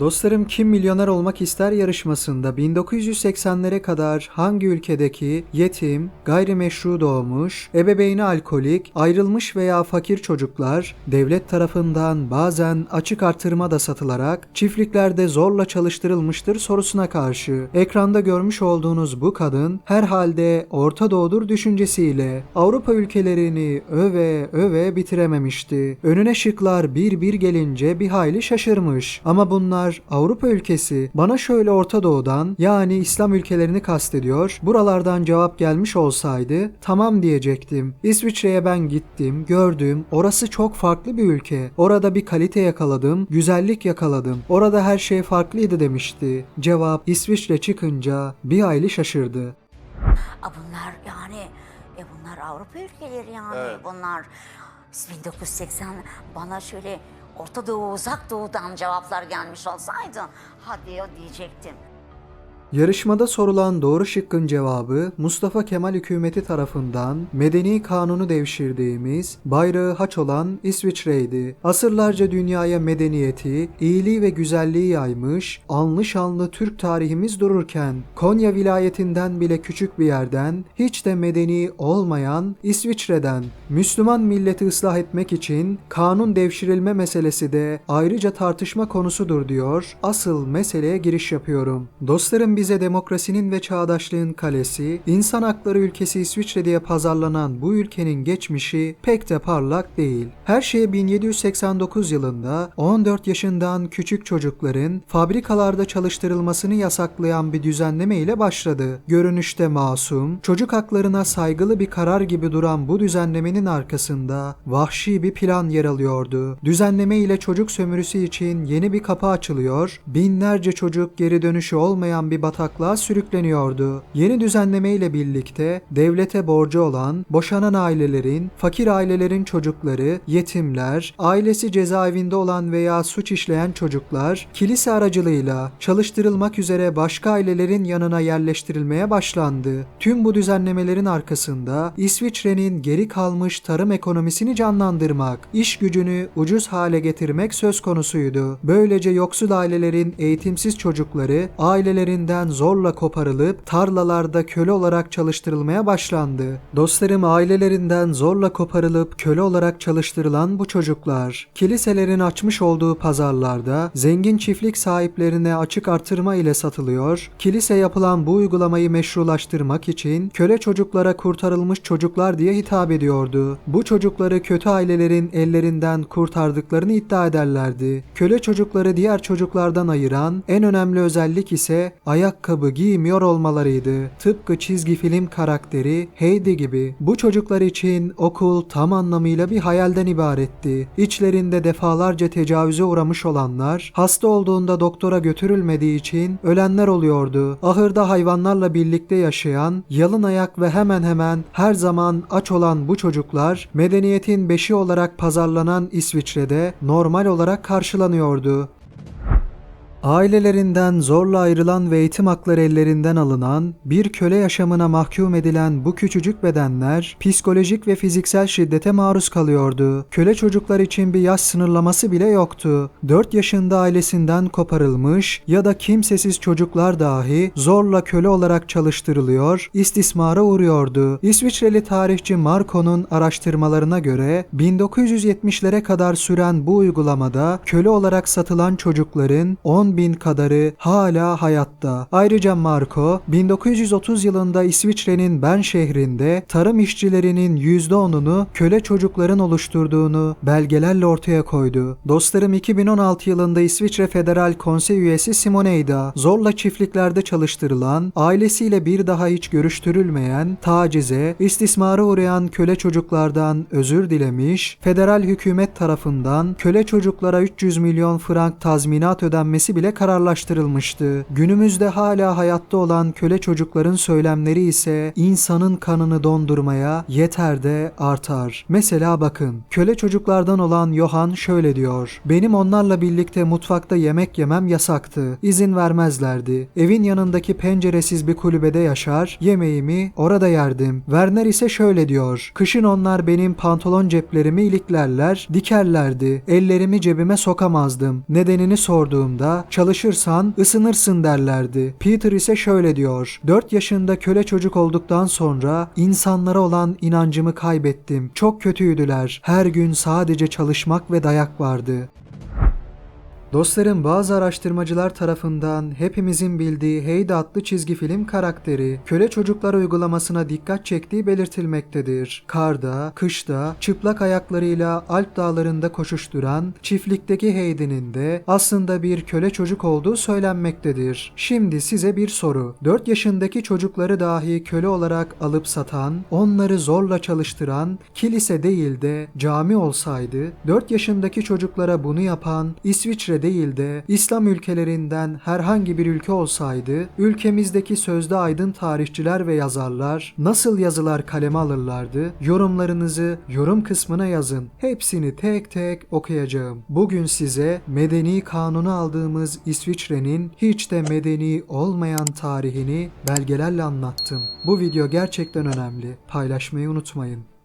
Dostlarım Kim Milyoner Olmak İster yarışmasında 1980'lere kadar hangi ülkedeki yetim, gayrimeşru doğmuş, ebeveyni alkolik, ayrılmış veya fakir çocuklar devlet tarafından bazen açık artırma da satılarak çiftliklerde zorla çalıştırılmıştır sorusuna karşı ekranda görmüş olduğunuz bu kadın herhalde Orta Doğu'dur düşüncesiyle Avrupa ülkelerini öve öve bitirememişti. Önüne şıklar bir bir gelince bir hayli şaşırmış. Ama bunlar Avrupa ülkesi bana şöyle Orta Doğu'dan yani İslam ülkelerini kastediyor. Buralardan cevap gelmiş olsaydı tamam diyecektim. İsviçre'ye ben gittim, gördüm. Orası çok farklı bir ülke. Orada bir kalite yakaladım, güzellik yakaladım. Orada her şey farklıydı demişti. Cevap İsviçre çıkınca bir hayli şaşırdı. A bunlar yani e bunlar Avrupa ülkeleri yani Evet. bunlar 1980 bana şöyle Orta Doğu Uzak Doğu'dan cevaplar gelmiş olsaydı hadi ya diyecektim. Yarışmada sorulan doğru şıkkın cevabı Mustafa Kemal hükümeti tarafından medeni kanunu devşirdiğimiz bayrağı haç olan İsviçre'ydi. Asırlarca dünyaya medeniyeti, iyiliği ve güzelliği yaymış, anlı şanlı Türk tarihimiz dururken Konya vilayetinden bile küçük bir yerden hiç de medeni olmayan İsviçre'den Müslüman milleti ıslah etmek için kanun devşirilme meselesi de ayrıca tartışma konusudur diyor. Asıl meseleye giriş yapıyorum. Dostlarım bize demokrasinin ve çağdaşlığın kalesi, insan hakları ülkesi İsviçre diye pazarlanan bu ülkenin geçmişi pek de parlak değil. Her şey 1789 yılında 14 yaşından küçük çocukların fabrikalarda çalıştırılmasını yasaklayan bir düzenleme ile başladı. Görünüşte masum, çocuk haklarına saygılı bir karar gibi duran bu düzenlemenin arkasında vahşi bir plan yer alıyordu. Düzenleme ile çocuk sömürüsü için yeni bir kapı açılıyor, binlerce çocuk geri dönüşü olmayan bir bataklığa sürükleniyordu. Yeni düzenleme ile birlikte devlete borcu olan, boşanan ailelerin, fakir ailelerin çocukları, yetimler, ailesi cezaevinde olan veya suç işleyen çocuklar kilise aracılığıyla çalıştırılmak üzere başka ailelerin yanına yerleştirilmeye başlandı. Tüm bu düzenlemelerin arkasında İsviçre'nin geri kalmış tarım ekonomisini canlandırmak, iş gücünü ucuz hale getirmek söz konusuydu. Böylece yoksul ailelerin eğitimsiz çocukları ailelerinden zorla koparılıp tarlalarda köle olarak çalıştırılmaya başlandı. Dostlarım ailelerinden zorla koparılıp köle olarak çalıştırılan bu çocuklar kiliselerin açmış olduğu pazarlarda zengin çiftlik sahiplerine açık artırma ile satılıyor. Kilise yapılan bu uygulamayı meşrulaştırmak için köle çocuklara kurtarılmış çocuklar diye hitap ediyordu. Bu çocukları kötü ailelerin ellerinden kurtardıklarını iddia ederlerdi. Köle çocukları diğer çocuklardan ayıran en önemli özellik ise ayakkabı giymiyor olmalarıydı. Tıpkı çizgi film karakteri Heidi gibi. Bu çocuklar için okul tam anlamıyla bir hayalden ibaretti. İçlerinde defalarca tecavüze uğramış olanlar, hasta olduğunda doktora götürülmediği için ölenler oluyordu. Ahırda hayvanlarla birlikte yaşayan, yalın ayak ve hemen hemen her zaman aç olan bu çocuklar medeniyetin beşi olarak pazarlanan İsviçre'de normal olarak karşılanıyordu. Ailelerinden zorla ayrılan ve eğitim hakları ellerinden alınan, bir köle yaşamına mahkum edilen bu küçücük bedenler psikolojik ve fiziksel şiddete maruz kalıyordu. Köle çocuklar için bir yaş sınırlaması bile yoktu. 4 yaşında ailesinden koparılmış ya da kimsesiz çocuklar dahi zorla köle olarak çalıştırılıyor, istismara uğruyordu. İsviçreli tarihçi Marco'nun araştırmalarına göre 1970'lere kadar süren bu uygulamada köle olarak satılan çocukların 10 bin kadarı hala hayatta. Ayrıca Marco 1930 yılında İsviçre'nin Bern şehrinde tarım işçilerinin %10'unu köle çocukların oluşturduğunu belgelerle ortaya koydu. Dostlarım 2016 yılında İsviçre Federal Konsey üyesi Simoneida zorla çiftliklerde çalıştırılan, ailesiyle bir daha hiç görüştürülmeyen, tacize, istismara uğrayan köle çocuklardan özür dilemiş, federal hükümet tarafından köle çocuklara 300 milyon frank tazminat ödenmesi bile kararlaştırılmıştı. Günümüzde hala hayatta olan köle çocukların söylemleri ise insanın kanını dondurmaya yeter de artar. Mesela bakın, köle çocuklardan olan Johan şöyle diyor. Benim onlarla birlikte mutfakta yemek yemem yasaktı. İzin vermezlerdi. Evin yanındaki penceresiz bir kulübede yaşar, yemeğimi orada yerdim. Werner ise şöyle diyor. Kışın onlar benim pantolon ceplerimi iliklerler, dikerlerdi. Ellerimi cebime sokamazdım. Nedenini sorduğumda çalışırsan ısınırsın derlerdi. Peter ise şöyle diyor. 4 yaşında köle çocuk olduktan sonra insanlara olan inancımı kaybettim. Çok kötüydüler. Her gün sadece çalışmak ve dayak vardı. Dostlarım bazı araştırmacılar tarafından hepimizin bildiği Heidi adlı çizgi film karakteri köle çocuklar uygulamasına dikkat çektiği belirtilmektedir. Karda, kışta, çıplak ayaklarıyla Alp dağlarında koşuşturan çiftlikteki Heidi'nin de aslında bir köle çocuk olduğu söylenmektedir. Şimdi size bir soru. 4 yaşındaki çocukları dahi köle olarak alıp satan, onları zorla çalıştıran kilise değil de cami olsaydı, 4 yaşındaki çocuklara bunu yapan İsviçre değil de İslam ülkelerinden herhangi bir ülke olsaydı, ülkemizdeki sözde aydın tarihçiler ve yazarlar nasıl yazılar kaleme alırlardı? Yorumlarınızı yorum kısmına yazın. Hepsini tek tek okuyacağım. Bugün size medeni kanunu aldığımız İsviçre'nin hiç de medeni olmayan tarihini belgelerle anlattım. Bu video gerçekten önemli. Paylaşmayı unutmayın.